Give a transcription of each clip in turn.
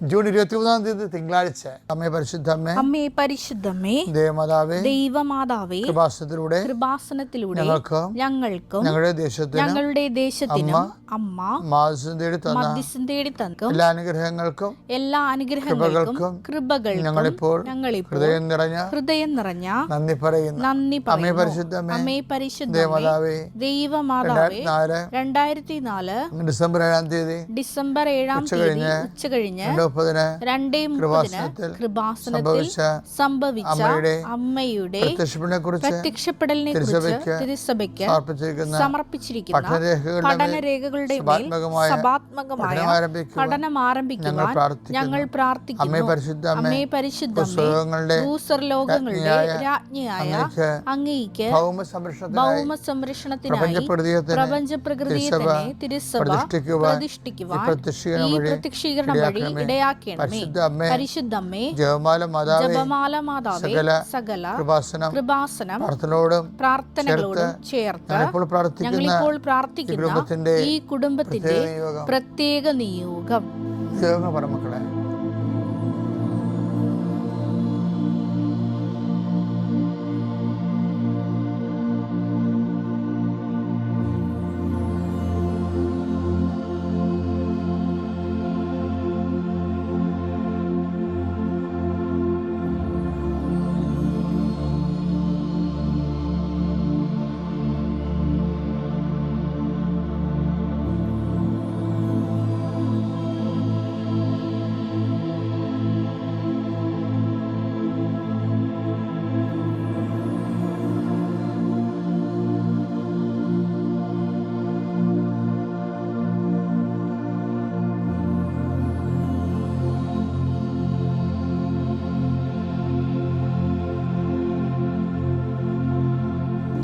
June ഇരുപത്തി മൂന്നാം തീയതി തിങ്കളാഴ്ച അമ്മേ പരിശുദ്ധമ്മേ അമ്മേ പരിശുദ്ധമേ ദേവമാതാവേ ദൈവമാതാവേ കൃപാസനത്തിലൂടെ കൃപാസനത്തിലൂടെ ഞങ്ങൾക്കും ഞങ്ങൾക്കും ഞങ്ങളുടെ ദേശത്തിനും ഞങ്ങളുടെ ദേശത്തിനും അമ്മ മാസം തേടി തന്ന മധ്യസ്ഥം തേടി എല്ലാ അനുഗ്രഹങ്ങൾക്കും എല്ലാ അനുഗ്രഹങ്ങൾക്കും കൃപകൾക്കും ഞങ്ങളിപ്പോൾ ഞങ്ങളിപ്പോൾ ഹൃദയം നിറഞ്ഞ ഹൃദയം നിറഞ്ഞ നന്ദി പറയുന്നു. നന്ദി അമ്മേ പരിശുദ്ധമ്മേ അമ്മേ പരിശുദ്ധമേ ദേവമാതാവേ ദൈവമാതാവേ രണ്ടായിരത്തി നാല് ഡിസംബർ ഏഴാം തീയതി ഡിസംബർ ഏഴാം തീയതി ഉച്ചകഴിഞ്ഞ് രണ്ട് മുപ്പതിന് രണ്ടേ കൃപാസനത്തിൽ സംഭവിച്ച സംഭവിച്ച അമ്മയുടെ പ്രത്യക്ഷപ്പെടലിനെ തിരുസഭയ്ക്ക് സമർപ്പിച്ചിരിക്കുന്ന പഠനരേഖകളുടെ പഠനം ആരംഭിക്കുവാൻ ഞങ്ങൾ പ്രാർത്ഥിക്കുന്നു. അമ്മേ പരിശുദ്ധ ഭൂസ്വർലോകങ്ങളുടെ രാജ്ഞിയായ അങ്ങേക്ക് ഭൗമ സംരക്ഷണത്തിനായി പ്രപഞ്ചപ്രകൃതിയെ പ്രപഞ്ച പ്രകൃതിയെ തന്നെ തിരുസഭ പ്രതിഷ്ഠിക്കുവാൻ ഈ പ്രത്യക്ഷീകരണം വഴി ഇടയാക്കണമേ. പരിശുദ്ധമ്മേ ജപമാല മാതാവേ ജപമാല മാതാവേ സകല കൃപാസനം കൃപാസനം പ്രാർത്ഥനയോടും പ്രാർത്ഥനകളോടും ചേർത്ത് ഞങ്ങളിപ്പോൾ പ്രാർത്ഥിക്കുന്ന ഈ പ്രാർത്ഥിക്കുന്ന കുടുംബത്തിന്റെ പ്രത്യേക നിയോഗം. നിയോഗം പറ മക്കളെ.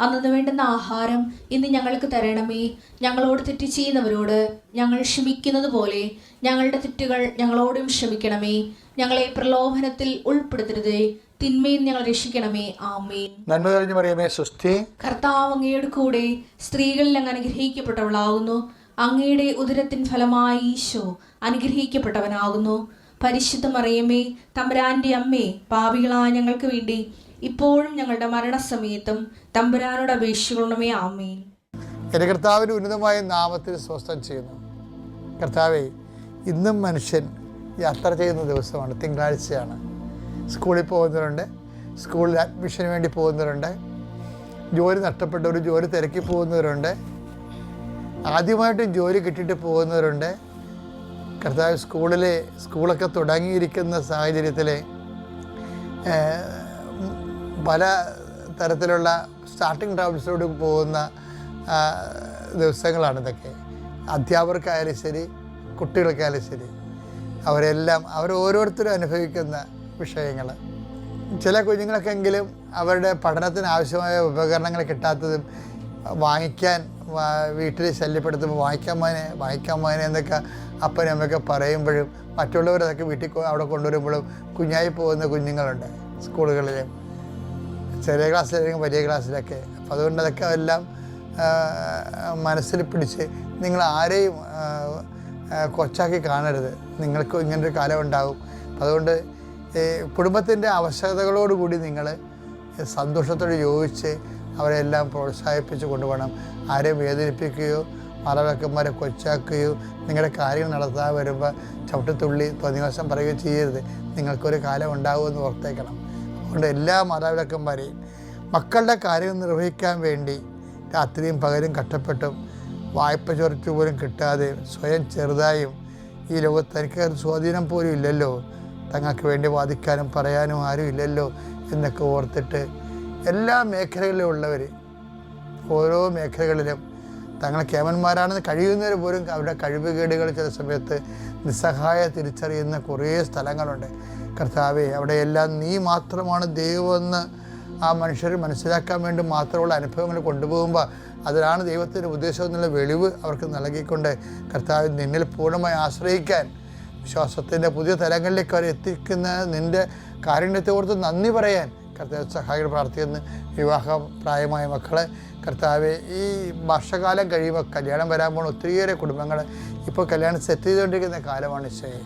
അന്നു വേണ്ടുന്ന ആഹാരം ഇന്ന് ഞങ്ങൾക്ക് തരണമേ. ഞങ്ങളോട് തെറ്റ് ചെയ്യുന്നവരോട് ഞങ്ങൾ ക്ഷമിക്കുന്നത് പോലെ ഞങ്ങളുടെ തെറ്റുകൾ ഞങ്ങളോടും ക്ഷമിക്കണമേ. ഞങ്ങളെ പ്രലോഭനത്തിൽ ഉൾപ്പെടുത്തരുതേ. തിന്മയിൽ ഞങ്ങൾ രക്ഷിക്കണമേ. ആമേൻ. നന്മ കഴിഞ്ഞു പറയുമേ സ്വസ്തി. കർത്താവ് അങ്ങയുടെ കൂടെ സ്ത്രീകളിൽ അങ്ങ് അനുഗ്രഹിക്കപ്പെട്ടവളാകുന്നു. അങ്ങയുടെ ഉദരത്തിൻ ഫലമായി ഈശോ അനുഗ്രഹിക്കപ്പെട്ടവനാകുന്നു. പരിശുദ്ധ അറിയമേ തമ്പുരാന്റെ അമ്മേ പാവികളായ ഞങ്ങൾക്ക് വേണ്ടി ഇപ്പോഴും ഞങ്ങളുടെ മരണസമയത്തും തമ്പുരാനോട് അപേക്ഷിക്കണമേ ആമേൻ. എന്റെ കർത്താവിന്റെ ഉന്നതമായ നാമത്തിൽ സ്വസ്ഥം ചെയ്യുന്നു. കർത്താവേ ഇന്നും മനുഷ്യൻ യാത്ര ചെയ്യുന്ന ദിവസമാണ് തിങ്കളാഴ്ചയാണ്. സ്കൂളിൽ പോകുന്നവരുണ്ട് സ്കൂളിൽ അഡ്മിഷന് വേണ്ടി പോകുന്നവരുണ്ട് ജോലി നഷ്ടപ്പെട്ടവർ ജോലി തിരക്കി പോകുന്നവരുണ്ട് ആദ്യമായിട്ടും ജോലി കിട്ടിയിട്ട് പോകുന്നവരുണ്ട്. കർത്താവ് സ്കൂളിലെ സ്കൂളൊക്കെ തുടങ്ങിയിരിക്കുന്ന സാഹചര്യത്തിൽ പല തരത്തിലുള്ള സ്റ്റാർട്ടിംഗ് ട്രാവൽസിലൂടെ പോകുന്ന ദിവസങ്ങളാണ് ഇതൊക്കെ. അധ്യാപകർക്കായാലും ശരി കുട്ടികൾക്കായാലും ശരി അവരെല്ലാം അവർ ഓരോരുത്തരും അനുഭവിക്കുന്ന വിഷയങ്ങൾ ചില കുഞ്ഞുങ്ങൾക്കെങ്കിലും അവരുടെ പഠനത്തിന് ആവശ്യമായ ഉപകരണങ്ങൾ കിട്ടാത്തതും വാങ്ങിക്കാൻ വീട്ടിൽ ശല്യപ്പെടുത്തുമ്പോൾ വാങ്ങിക്കാൻ മോനെ വാങ്ങിക്കാൻ മോനെ എന്നൊക്കെ അപ്പനും അമ്മയൊക്കെ പറയുമ്പോഴും മറ്റുള്ളവരതൊക്കെ വീട്ടിൽ അവിടെ കൊണ്ടുവരുമ്പോഴും കുഞ്ഞായി പോകുന്ന കുഞ്ഞുങ്ങളുണ്ട് സ്കൂളുകളിൽ ചെറിയ ക്ലാസ്സിലായിരിക്കും വലിയ ക്ലാസ്സിലൊക്കെ. അപ്പോൾ അതുകൊണ്ട് അതൊക്കെ എല്ലാം മനസ്സിൽ പിടിച്ച് നിങ്ങൾ ആരെയും കൊച്ചാക്കി കാണരുത്. നിങ്ങൾക്ക് ഇങ്ങനൊരു കാലം ഉണ്ടാകും അതുകൊണ്ട് കുടുംബത്തിന്റെ ആവശ്യകതകളോടുകൂടി നിങ്ങൾ സന്തോഷത്തോട് യോജിച്ച് അവരെല്ലാം പ്രോത്സാഹിപ്പിച്ച് കൊണ്ടുപോകണം. ആരെയും വേദനിപ്പിക്കുകയോ മാതാപിതാക്കന്മാരെ കൊച്ചാക്കുകയോ നിങ്ങളുടെ കാര്യങ്ങൾ നടത്താൻ വരുമ്പോൾ ചവിട്ടത്തുള്ളി തോന്നിവശം പറയുകയോ ചെയ്യരുത്. നിങ്ങൾക്കൊരു കാലം ഉണ്ടാകുമെന്ന് ഓർത്തേക്കണം. അതുകൊണ്ട് എല്ലാ മാതാപിതാക്കന്മാരെയും മക്കളുടെ കാര്യം നിർവഹിക്കാൻ വേണ്ടി രാത്രിയും പകലും കഷ്ടപ്പെട്ടും വായ്പ ചൊരച്ചു പോലും കിട്ടാതെ സ്വയം ചെറുതായും ഈ ലോകത്ത് തനിക്ക് സ്വാധീനം പോലും ഇല്ലല്ലോ. തങ്ങൾക്ക് വേണ്ടി വാദിക്കാനും പറയാനും ആരും ഇല്ലല്ലോ എന്നൊക്കെ ഓർത്തിട്ട് എല്ലാ മേഖലകളിലും ഉള്ളവർ ഓരോ മേഖലകളിലും തങ്ങൾ കേമന്മാരാണെന്ന് കഴിയുന്നവർ പോലും അവരുടെ കഴിവുകേടുകൾ ചില സമയത്ത് നിസ്സഹായ തിരിച്ചറിയുന്ന കുറേ സ്ഥലങ്ങളുണ്ട്. കർത്താവെ അവിടെയെല്ലാം നീ മാത്രമാണ് ദൈവമെന്ന് ആ മനുഷ്യർ മനസ്സിലാക്കാൻ വേണ്ടി മാത്രമുള്ള അനുഭവങ്ങൾ കൊണ്ടുപോകുമ്പോൾ അതിലാണ് ദൈവത്തിന്റെ ഉദ്ദേശം എന്നുള്ള വെളിവ് അവർക്ക് നൽകിക്കൊണ്ട് കർത്താവ് നിന്നിൽ പൂർണമായി ആശ്രയിക്കാൻ വിശ്വാസത്തിന്റെ പുതിയ തലങ്ങളിലേക്ക് അവർ എത്തിക്കുന്ന നിന്റെ കാരുണ്യത്തെ ഓർത്ത് നന്ദി പറയാൻ കർത്താവ് സഹായികൾ പ്രാർത്ഥിക്കുന്നു. വിവാഹ പ്രായമായ മക്കളെ കർത്താവ് ഈ വർഷകാലം കഴിയുമ്പോൾ കല്യാണം വരാൻ പോകുന്ന ഒത്തിരിയേറെ കുടുംബങ്ങൾ ഇപ്പോൾ കല്യാണം സെറ്റ് ചെയ്തുകൊണ്ടിരിക്കുന്ന കാലമാണ് ഈശോയെ.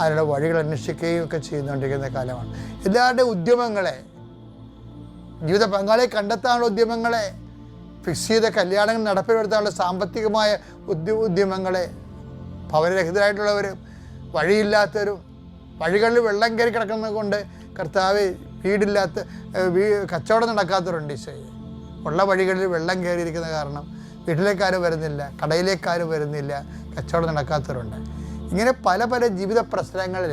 അവരുടെ വഴികൾ അന്വേഷിക്കുകയും ഒക്കെ ചെയ്തുകൊണ്ടിരിക്കുന്ന കാലമാണ്. എല്ലാവരുടെയും ഉദ്യമങ്ങളെ ജീവിത പങ്കാളിയെ കണ്ടെത്താനുള്ള ഉദ്യമങ്ങളെ ഫിക്സ് ചെയ്ത കല്യാണങ്ങൾ നടപ്പിലെടുത്താനുള്ള സാമ്പത്തികമായ ഉദ്യ ഉദ്യമങ്ങളെ ഭവനരഹിതരായിട്ടുള്ളവരും വഴിയില്ലാത്തവരും വഴികളിൽ വെള്ളം കയറി കിടക്കുന്നത് കൊണ്ട് കർത്താവ് വീടില്ലാത്ത കച്ചവടം നടക്കാത്തവരുണ്ട് ഈശോയെ ഉള്ള വഴികളിൽ വെള്ളം കയറിയിരിക്കുന്ന കാരണം വീട്ടിലേക്കാരും വരുന്നില്ല കടയിലേക്കാരും വരുന്നില്ല കച്ചവടം നടക്കാത്തവരുണ്ട്. ഇങ്ങനെ പല പല ജീവിത പ്രശ്നങ്ങളിൽ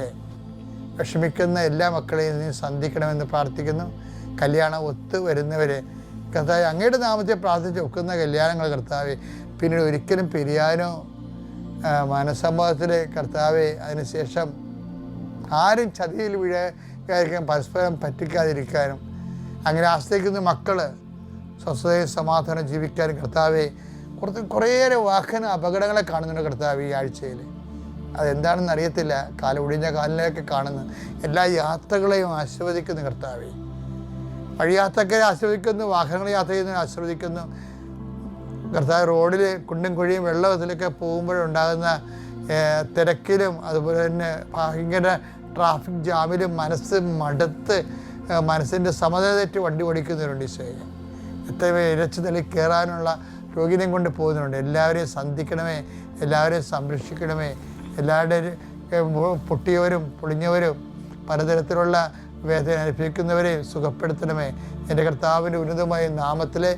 വിഷമിക്കുന്ന എല്ലാ മക്കളെയും നീ സന്ധിക്കണമെന്ന് പ്രാർത്ഥിക്കുന്നു. കല്യാണം ഒത്തു വരുന്നവരെ കർത്താവ് അങ്ങയുടെ നാമത്തെ പ്രാർത്ഥിച്ച് ഒക്കുന്ന കല്യാണങ്ങൾ കർത്താവ് പിന്നീട് ഒരിക്കലും പിരിയാനോ ആ, മനസ്സമ്മതത്തിൽ കർത്താവെ അതിനുശേഷം ആരും ചതിയിൽ വീഴാതിരിക്കാൻ പരസ്പരം പറ്റിക്കാതിരിക്കാനും അങ്ങനെ ആശ്രയിക്കുന്ന മക്കൾ സ്വസ്ഥതയും സമാധാനം ജീവിക്കാനും കർത്താവെ കുറച്ച് കുറേയേറെ വാഹന അപകടങ്ങളെ കാണുന്നുണ്ട് കർത്താവ് ഈ ആഴ്ചയിൽ. അതെന്താണെന്ന് അറിയത്തില്ല. കാല ഒടിഞ്ഞ കാലിലേക്ക് കാണുന്നു. എല്ലാ യാത്രകളെയും ആസ്വദിക്കുന്നു കർത്താവെ. വഴിയാത്രക്കാരെ ആസ്വദിക്കുന്നു വാഹനങ്ങൾ യാത്ര ചെയ്യുന്നതിനെ ആസ്വദിക്കുന്നു കർത്താവ് റോഡിൽ കുണ്ടും കുഴിയും വെള്ളത്തിലൊക്കെ പോകുമ്പോഴുണ്ടാകുന്ന തിരക്കിലും അതുപോലെ തന്നെ ഭയങ്കര ട്രാഫിക് ജാമിൽ മനസ്സ് മടുത്ത് മനസ്സിന്റെ സമത തെറ്റി വണ്ടി ഓടിക്കുന്നവരുണ്ട് ഈശോയെ എത്ര ഇരച്ചു തലി കയറാനുള്ള രോഗിനെയും കൊണ്ട് പോകുന്നുണ്ട് എല്ലാവരെയും സന്ധിക്കണമേ എല്ലാവരെയും സംരക്ഷിക്കണമേ. എല്ലാവരുടെയും പൊട്ടിയവരും പൊളിഞ്ഞവരും പലതരത്തിലുള്ള വേദന അനുഭവിക്കുന്നവരെ സുഖപ്പെടുത്തണമേ. എന്റെ കർത്താവിന്റെ ഉന്നതമായ നാമത്തിലെ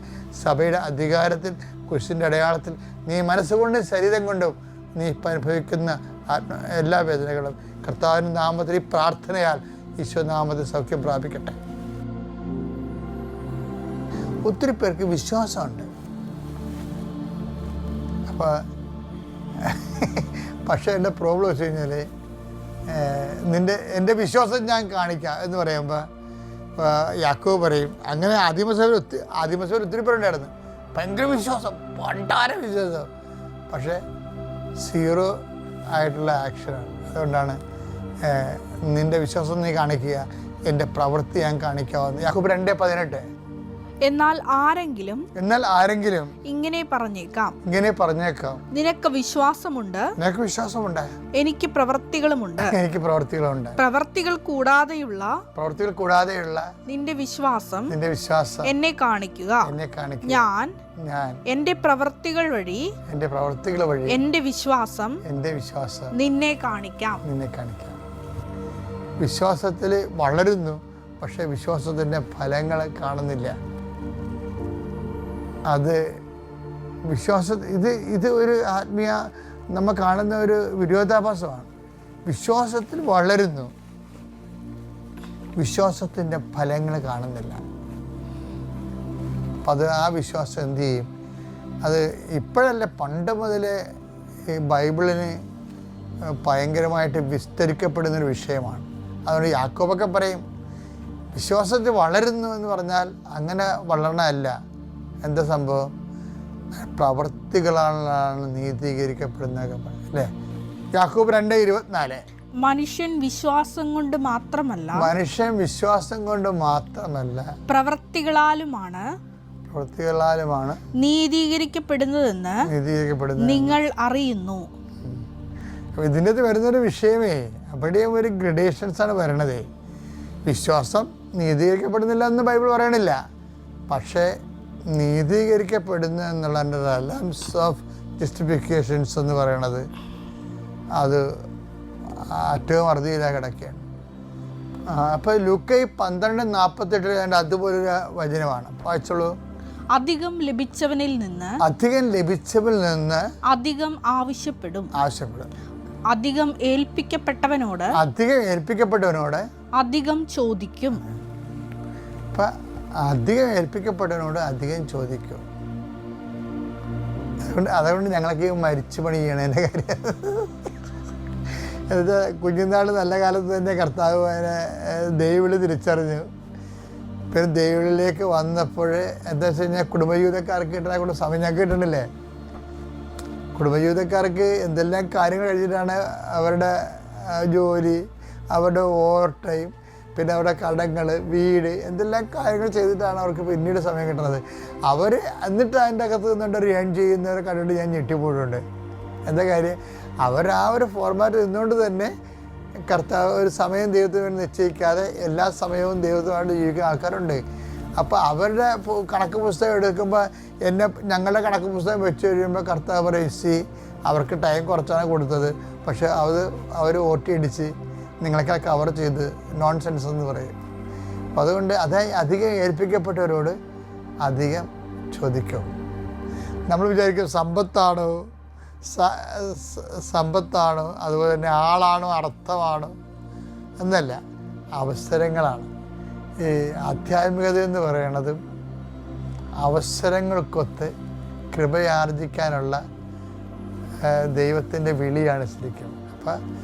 സഭയുടെ അധികാരത്തിൽ കുരിശിന്റെ അടയാളത്തിൽ നീ മനസ്സുകൊണ്ടും ശരീരം കൊണ്ടും നീ ഇപ്പം അനുഭവിക്കുന്ന എല്ലാ വേദനകളും കർത്താവിന്റെ നാമത്തിൽ ഈ പ്രാർത്ഥനയാൽ ഈശ്വരനാമത്തിൽ നാമത്തിൽ സൗഖ്യം പ്രാപിക്കട്ടെ. ഒത്തിരി പേർക്ക് വിശ്വാസമുണ്ട്. അപ്പോൾ പക്ഷേ എന്റെ പ്രോബ്ലം വെച്ച് കഴിഞ്ഞാൽ നിന്റെ എന്റെ വിശ്വാസം ഞാൻ കാണിക്കാം എന്ന് പറയുമ്പോൾ യാക്കോ പറയും അങ്ങനെ ആദിമസഭയിൽ ഒത്തിരി ആദിമസഭയിൽ ഒത്തിരി പേരുണ്ടായിരുന്നു. ഭയങ്കര വിശ്വാസം പണ്ടാര വിശ്വാസം. പക്ഷേ സീറോ ആയിട്ടുള്ള ആക്ഷനാണ് അതുകൊണ്ടാണ് നിന്റെ വിശ്വാസം നീ കാണിക്കുക എന്റെ പ്രവൃത്തി ഞാൻ കാണിക്കാവുന്ന യാഹൂബ് രണ്ട് പതിനെട്ട്. എന്നാൽ ആരെങ്കിലും എന്നാൽ ആരെങ്കിലും ഇങ്ങനെ പറഞ്ഞേക്കാം. ഇങ്ങനെ പറഞ്ഞേക്കാം. നിനക്ക് വിശ്വാസമുണ്ട്? നിനക്ക് വിശ്വാസമുണ്ട്? എനിക്ക് പ്രവൃത്തികളുമുണ്ട് എനിക്ക് പ്രവൃത്തികളുണ്ട് പ്രവൃത്തികൾ കൂടാതെയുള്ള പ്രവൃത്തികൾ കൂടാതെയുള്ള നിന്റെ വിശ്വാസം നിന്റെ വിശ്വാസം എന്നെ കാണിക്കുക. എന്നെ കാണിക്കുക. ഞാൻ ഞാൻ എന്റെ പ്രവൃത്തികൾ വഴി എന്റെ പ്രവൃത്തികൾ വഴി എന്റെ വിശ്വാസം എന്റെ വിശ്വാസം നിന്നെ കാണിക്കാം. നിന്നെ കാണിക്കാം. വിശ്വാസത്തിൽ വളരുന്നു പക്ഷേ വിശ്വാസത്തിന്റെ ഫലങ്ങൾ കാണുന്നില്ല. അത് വിശ്വാസ ഇത് ഇത് ഒരു ആത്മീയ നമ്മൾ കാണുന്ന ഒരു വിരോധാഭാസമാണ്. വിശ്വാസത്തിൽ വളരുന്നു വിശ്വാസത്തിന്റെ ഫലങ്ങൾ കാണുന്നില്ല. അപ്പം അത് ആ വിശ്വാസം എന്ത് ചെയ്യും? അത് ഇപ്പോഴല്ല പണ്ട് മുതലേ ഈ ബൈബിളിന് ഭയങ്കരമായിട്ട് വിസ്തരിക്കപ്പെടുന്നൊരു വിഷയമാണ്. അതുകൊണ്ട് യാക്കോബൊക്കെ പറയും വിശ്വാസത്തിൽ വളരുന്നു എന്ന് പറഞ്ഞാൽ അങ്ങനെ വളരണമല്ല എന്താ സംഭവം? പ്രവർത്തികളാണ് നീതീകരിക്കപ്പെടുന്നതൊക്കെ പറയും അല്ലേ? യാക്കോബ് രണ്ട് ഇരുപത്തിനാല്. മനുഷ്യൻ വിശ്വാസം കൊണ്ട് മാത്രമല്ല മനുഷ്യൻ വിശ്വാസം കൊണ്ട് മാത്രമല്ല പ്രവൃത്തികളാലുമാണ് പ്രവൃത്തികളാലുമാണ് നീതീകരിക്കപ്പെടുന്നതെന്ന് നീതീകരിക്കപ്പെടുന്നത്. നിങ്ങൾ അറിയുന്നു. അപ്പോൾ ഇതിന്റെ അത് വരുന്നൊരു വിഷയമേ അവിടെയും ഒരു ഗ്രഡേഷൻസാണ് ആണ് വരണത്. വിശ്വാസം നീതീകരിക്കപ്പെടുന്നില്ല എന്ന് ബൈബിൾ പറയണില്ല. പക്ഷേ നീതീകരിക്കപ്പെടുന്ന എന്നുള്ളതിന്റെ ലംസ് ഓഫ് ജസ്റ്റിഫിക്കേഷൻസ് എന്ന് പറയണത് അത് ഏറ്റവും അറുതിയിലാ കിടക്കുകയാണ്. അപ്പോൾ ലുക്കൈ പന്ത്രണ്ട് നാൽപ്പത്തെട്ടിൽ അതിന്റെ അതുപോലൊരു വചനമാണ്. വായിച്ചോളൂ. അധികം ലഭിച്ചവനിൽ നിന്ന് അധികം ലഭിച്ചവനിൽ നിന്ന് അധികം ആവശ്യപ്പെടും. ആവശ്യപ്പെടും. അധികം ഏൽപ്പിക്കപ്പെട്ടവനോട് അധികം ഏൽപ്പിക്കപ്പെട്ടവനോട്? അധികം ചോദിക്കും. അധികം ഏൽപ്പിക്കപ്പെട്ടവനോട് അധികം ചോദിക്കും. അതുകൊണ്ട് അതുകൊണ്ട് ഞങ്ങളൊക്കെ മരിച്ചു പണി ചെയ്യണതിന്റെ കാര്യം. എന്നുവെച്ചാൽ കുഞ്ഞുനാൾ നല്ല കാലത്ത് തന്നെ കർത്താവ് അതിനെ ദൈവവിളി തിരിച്ചറിഞ്ഞു. പിന്നെ ദൈവവിളിയിലേക്ക് വന്നപ്പോൾ എന്താ വെച്ച് കഴിഞ്ഞാൽ കുടുംബജീവിതക്കാർക്ക് കിട്ടുന്ന കൊണ്ട് സമയം ഞങ്ങൾക്ക് കിട്ടണില്ലേ കുടുംബജീവിതക്കാർക്ക് എന്തെല്ലാം കാര്യങ്ങൾ കഴിഞ്ഞിട്ടാണ് അവരുടെ ജോലി അവരുടെ ഓവർ ടൈം പിന്നെ അവരുടെ കടങ്ങൾ വീട് എന്തെല്ലാം കാര്യങ്ങൾ ചെയ്തിട്ടാണ് അവർക്ക് പിന്നീട് സമയം കിട്ടുന്നത്. അവർ എന്നിട്ട് അതിന്റെ അകത്ത് നിന്നുകൊണ്ട് ഒരു ഏൺ ചെയ്യുന്നവരെ കണ്ടിട്ട് ഞാൻ ഞെട്ടിപ്പോയിട്ടുണ്ട്. എന്താ കാര്യം? അവർ ആ ഒരു ഫോർമാറ്റ് നിന്നുകൊണ്ട് തന്നെ കർത്താവ് ഒരു സമയം ദൈവത്തിന് വേണ്ടി നിശ്ചയിക്കാതെ എല്ലാ സമയവും ദൈവത്തിനായിട്ട് ജീവിക്കുന്ന ആൾക്കാരുണ്ട്. അപ്പോൾ അവരുടെ കണക്ക് പുസ്തകം എടുക്കുമ്പോൾ എന്നെ ഞങ്ങളുടെ കണക്ക് പുസ്തകം വെച്ച് കഴിയുമ്പോൾ കർത്താവ് പറയും അവർക്ക് ടൈം കുറച്ചാണ് കൊടുത്തത്. പക്ഷേ അവർ ഓട്ടി അടിച്ച് നിങ്ങളൊക്കെ കവർ ചെയ്ത് നോൺ സെൻസ് എന്ന് പറയും. അപ്പം അതുകൊണ്ട് അത് അധികം ഏൽപ്പിക്കപ്പെട്ടവരോട് അധികം ചോദിക്കും. നമ്മൾ വിചാരിക്കും സമ്പത്താണോ? സമ്പത്താണോ? അതുപോലെ തന്നെ ആളാണോ? അർത്ഥമാണോ? എന്നല്ല. അവസരങ്ങളാണ്. ഈ ആധ്യാത്മികത എന്ന് പറയുന്നത് അവസരങ്ങൾക്കൊത്ത് കൃപയാർജിക്കാനുള്ള ദൈവത്തിന്റെ വിളിയാണ് ശരിക്കും. അപ്പം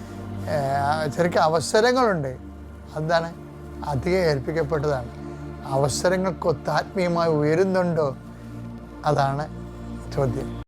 ശരിക്കും അവസരങ്ങളുണ്ട്. അതാണ് അധികം ഏൽപ്പിക്കപ്പെട്ടതാണ്. അവസരങ്ങൾക്കൊത്ത് ആത്മീയമായി ഉയരുന്നുണ്ടോ? അതാണ് ചോദ്യം.